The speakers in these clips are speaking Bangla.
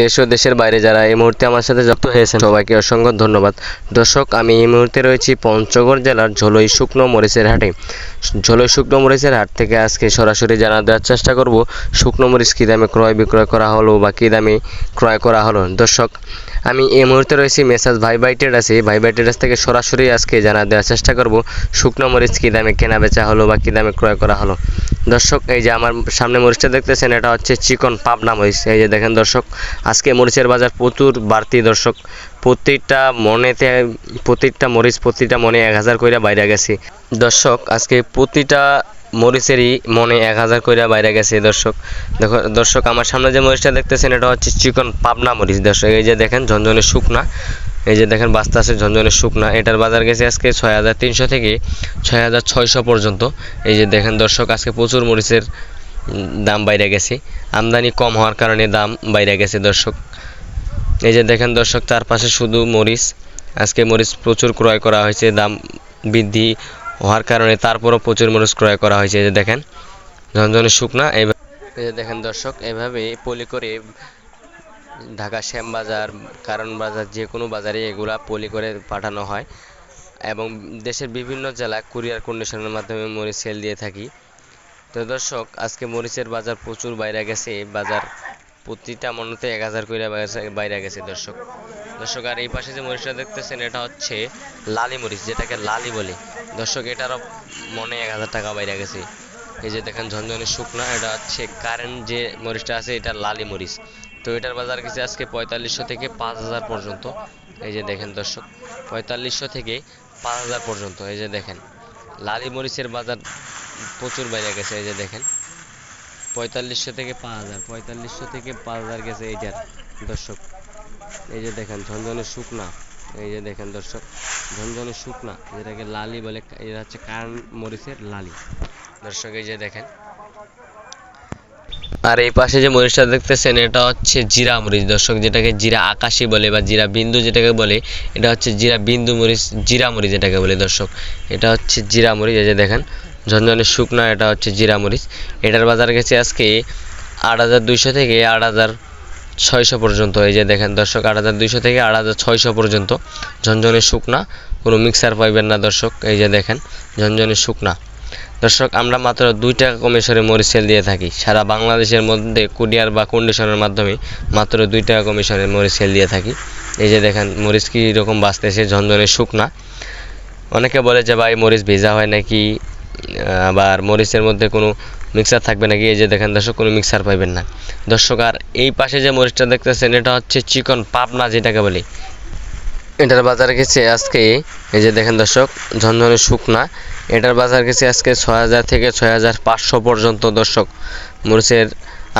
দেশ ও দেশের বাইরে যারা এই মুহূর্তে আমার সাথে যুক্ত হয়েছেন, সবাইকে অসংখ্য ধন্যবাদ। দর্শক, আমি এই মুহূর্তে রয়েছি পঞ্চগড় জেলার ঝোলই শুকনো মরিচের হাটে। ঝোলই শুকনো মরিচের হাট থেকে আজকে সরাসরি জানা দেওয়ার চেষ্টা করব, শুকনো মরিচ কী দামে ক্রয় বিক্রয় করা হলো বা কী দামে ক্রয় করা হলো। দর্শক, আমি এই মুহূর্তে রয়েছি মেসাজ ভাই ভাই ট্রেডার্সে। ভাই ভাই ট্রেডার্স থেকে সরাসরি আজকে জানা দেওয়ার চেষ্টা করব, শুকনো মরিচ কী দামে কেনা বেচা হলো বা কী দামে ক্রয় করা হলো। দর্শক, এই যে আমার সামনে মরিচটা দেখতেছেন, এটা হচ্ছে চিকন পাবনা মরিচ। এই যে দেখেন দর্শক আজকে মরিচের বাজার প্রচুর বাড়তি দর্শক। প্রত্যেকটা মনেতে প্রত্যেকটা মরিচ, প্রতিটা মনে এক হাজার কইরা বাইরে গেছে। দর্শক, আজকে প্রতিটা মরিচেরই মনে এক হাজার কইরা বাইরে গেছে দর্শক। দেখো, দর্শক, আমার সামনে যে মরিচটা দেখতেছেন, এটা হচ্ছে চিকন পাবনা মরিচ। দর্শক, এই যে দেখেন, ঝনঝনে শুকনা। এই যে দেখেন বাস্তা আছে ঝনঝনে শুকনা। এটার বাজার গেছে আজকে ছয় হাজার তিনশো থেকে ছয় হাজার ছয়শো পর্যন্ত। এই যে দেখেন, দর্শক, আজকে প্রচুর মরিচের দাম বাইরে গেছে। আমদানি কম হওয়ার কারণে দাম বাইরে গেছে, দর্শক। এই যে দেখেন দর্শক, তার পাশে শুধু মরিচ। আজকে মরিচ প্রচুর ক্রয় করা হয়েছে, দাম বৃদ্ধি হওয়ার কারণে তারপরও প্রচুর মরিচ ক্রয় করা হয়েছে। এই যে দেখেন, ঝনঝনে শুকনা। এই যে দেখেন দর্শক, এভাবে পলি করে ঢাকা শ্যামবাজার কারণ বাজার, যে কোনো বাজারে এগুলা পলি করে পাঠানো হয়। এবং দেশের বিভিন্ন জেলায় কুরিয়ার কন্ডিশনের মাধ্যমে মরিচ সেল দিয়ে থাকি। তো দর্শক, আজকে মরিচের বাজার প্রচুর বাইরে গেছে। বাজার প্রতিটা মনেতে এক হাজার করে বাইরে গেছে দর্শক। দর্শক, আর এই পাশে যে মরিচটা দেখতেছেন, এটা হচ্ছে লালি মরিচ, যেটাকে লালি বলে। দর্শক, এটারও মনে এক হাজার টাকা বাইরে গেছে। এই যে দেখেন ঝনঝনে শুকনা, এটা হচ্ছে কারেন্ট যে মরিচটা আছে, এটা লালি মরিচ। তো এটার বাজার গেছে আজকে পঁয়তাল্লিশশো থেকে পাঁচ হাজার পর্যন্ত। এই যে দেখেন দর্শক, পঁয়তাল্লিশশো থেকে পাঁচ হাজার পর্যন্ত। এই যে দেখেন, লালি মরিচের বাজার প্রচুর বাইরে গেছে, এই যে দেখেন। পঁয়তাল্লিশশো থেকে পাঁচ হাজার, পঁয়তাল্লিশশো থেকে পাঁচ হাজার গেছে এইটার দর্শক। এই যে দেখেন ঝনঝনে শুকনা। এই যে দেখেন দর্শক ঝনঝনে শুকনা, যেটাকে লালি বলে, এটা হচ্ছে কারণ মরিচের লালি। দর্শক, এই যে দেখেন। আর এই পাশে যে মরিচটা দেখতেছেন, এটা হচ্ছে জিরা মরিচ। দর্শক, যেটাকে জিরা আকাশি বলে বা জিরা বিন্দু যেটাকে বলে, এটা হচ্ছে জিরা বিন্দু মরিচ, জিরা মরিচ যেটাকে বলে দর্শক। এটা হচ্ছে জিরা মরিচ, এই যে দেখেন। ঝনঝনে শুকনা এটা হচ্ছে জিরা মরিচ। এটার বাজার গেছে আজকে আট হাজার দুইশো থেকে আট হাজার ছয়শো পর্যন্ত। এই যে দেখেন দর্শক, আট হাজার দুইশো থেকে আট হাজার ছয়শো পর্যন্ত ঝনঝনে শুকনা। কোনো মিক্সার পাইবেন না দর্শক, এই যে দেখেন ঝনঝনে শুকনা। দর্শক, আমরা মাত্র দুই টাকা কমিশনে মরিচ সেল দিয়ে থাকি। সারা বাংলাদেশের মধ্যে কুরিয়ার বা কন্ডিশনের মাধ্যমে মাত্র দুই টাকা কমিশনে মরিচ সেল দিয়ে থাকি। এই যে দেখেন মরিচ কী রকম বাঁচতেছে ঝনঝনে শুকনা। অনেকে বলে যে ভাই মরিচ ভেজা হয় নাকি? আবার মরিচের মধ্যে কোনো মিক্সার থাকবে নাকি? এই যে দেখেন দর্শক, কোনো মিক্সার পাইবেন না। দর্শক, আর এই পাশে যে মরিচটা দেখতেছেন, এটা হচ্ছে চিকন পাবনা যেটাকে বলি। এটার বাজার গেছে আজকে, এই যে দেখেন দর্শক, ঝনঝনে শুকনা। এটার বাজার গেছে আজকে ছয় হাজার থেকে ছয় হাজার পাঁচশো পর্যন্ত দর্শক। মরিচের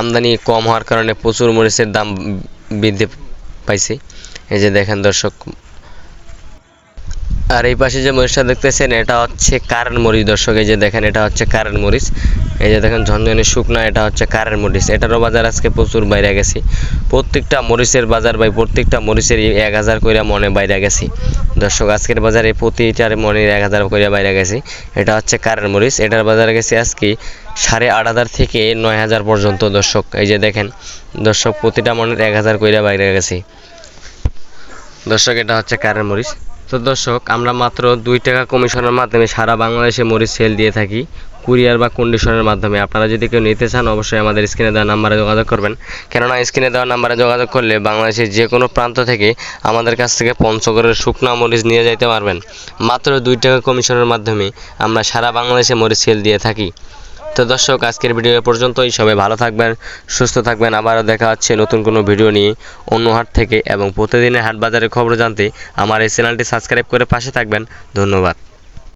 আমদানি কম হওয়ার কারণে প্রচুর মরিচের দাম বৃদ্ধি পাইছে। এই যে দেখেন দর্শক আর এই পাশে যে মরিচটা দেখতেছেন, এটা হচ্ছে কারেন্ট মরিচ। দর্শক, এই যে দেখেন, এটা হচ্ছে কারেন্ট মরিচ। এই যে দেখেন, ঝনঝনে শুকনা, এটা হচ্ছে কারেন্ট মরিচ। এটারও বাজার আজকে প্রচুর বাইরে গেছে। প্রত্যেকটা মরিচের বাজার ভাই, প্রত্যেকটা মরিচের এক হাজার কইরা মনে বাইরে গেছে। দর্শক, আজকের বাজারে প্রতিটার মনের এক হাজার কইরা বাইরে গেছে। এটা হচ্ছে কারেন্ট মরিচ। এটার বাজার গেছে আজকে সাড়ে আট হাজার থেকে নয় হাজার পর্যন্ত, দর্শক। এই যে দেখেন, দর্শক, প্রতিটা মনের এক হাজার কইরা বাইরে গেছে। দর্শক, এটা হচ্ছে কারেন্ট মরিচ। তো দর্শক, আমরা মাত্র দুই টাকা কমিশনের মাধ্যমে সারা বাংলাদেশে মরিচ সেল দিয়ে থাকি, কুরিয়ার বা কন্ডিশনের মাধ্যমে। আপনারা যদি কেউ নিতে চান, অবশ্যই আমাদের স্ক্রিনে দেওয়া নাম্বারে যোগাযোগ করবেন। কেননা, স্ক্রিনে দেওয়া নাম্বারে যোগাযোগ করলে বাংলাদেশের যে কোনো প্রান্ত থেকে আমাদের কাছ থেকে পঞ্চগড়ের শুকনা মরিচ নিয়ে যাইতে পারবেন। মাত্র দুই টাকা কমিশনের মাধ্যমে আমরা সারা বাংলাদেশে মরিচ সেল দিয়ে থাকি। তো দর্শক, আজকের ভিডিও পর্যন্তই। সবাই ভালো থাকবেন, সুস্থ থাকবেন। আবারও দেখা হচ্ছে নতুন কোনো ভিডিও নিয়ে অন্য হাট থেকে। এবং প্রতিদিনের হাট বাজারের খবর জানতে আমার এই চ্যানেলটি সাবস্ক্রাইব করে পাশে থাকবেন। ধন্যবাদ।